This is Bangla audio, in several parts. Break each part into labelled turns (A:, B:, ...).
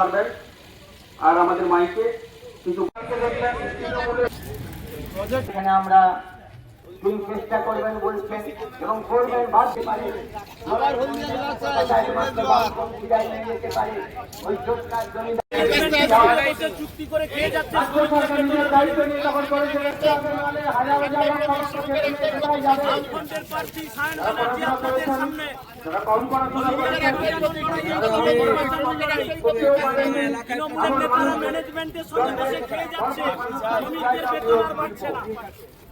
A: পারবেন। আর আমাদের মাইকে কিন্তু এখানে আমরা তিনি চেষ্টা করবেন বলছেন এবং করবেন ভাবতে পারে ওই জমিদার
B: চুক্তি করে খেয়ে যাচ্ছে আপনাদের সামনে তৃণমূলের নেতারা ম্যানেজমেন্টের সঙ্গে খেয়ে যাচ্ছে শ্রমিকদের বেতন আর বাড়ছে না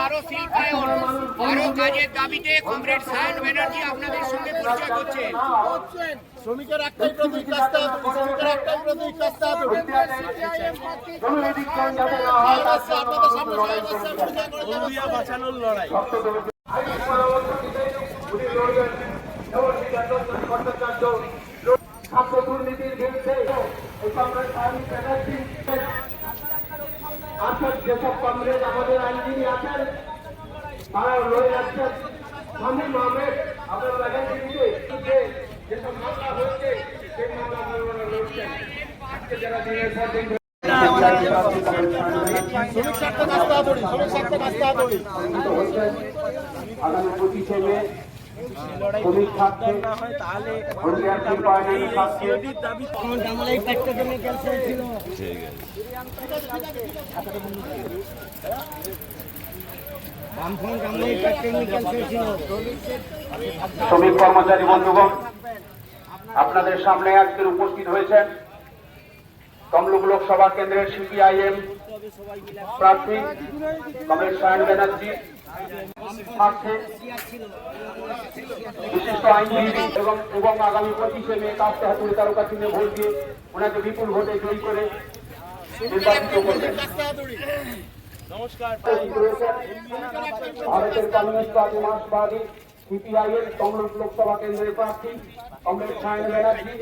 C: আরও শিল্পায়ন আরও কাজের দাবিতে কমরেড সায়ন ব্যানার্জি আপনাদের সঙ্গে পরিচয় করছে।
D: শ্রমিকের একটাই প্রতীক রাস্তা শ্রমিকের একটাই প্রতীক রাস্তা আপনাদের সামনে
B: বাঁচানোর লড়াই।
A: ছাত্র দুর্নীতির বিরুদ্ধে এই কংগ্রেস আইনি ব্যানার্জি আছেন যেসব কংগ্রেস আমাদের আইনজীবী আছেন তারা লড়ে যাচ্ছেন আপনার দেখেন আগামী পঁচিশে মে শ্রমিক কর্মচারী বন্ধুগণ আপনাদের সামনে আজকের উপস্থিত হয়েছেন তমলুক লোকসভা কেন্দ্রের সিপিআইএম প্রার্থী কমরেড সায়ন ব্যানার্জি বিশিষ্ট আইনজীবী এবং এবং আগামী পঁচিশে মে কাস্তে হাতুড়ি তারকা চিহ্নে ভোট দিয়ে ওনাকে বিপুল ভোটে জয়ী করে নির্বাচিত করবেন।
B: নমস্কার
A: ভারতের কমিউনিস্ট পার্টি মার্ক্সবাদী সিপিআইএম তমলুক লোকসভা কেন্দ্রের প্রার্থী কমরেড সায়ন ব্যানার্জি।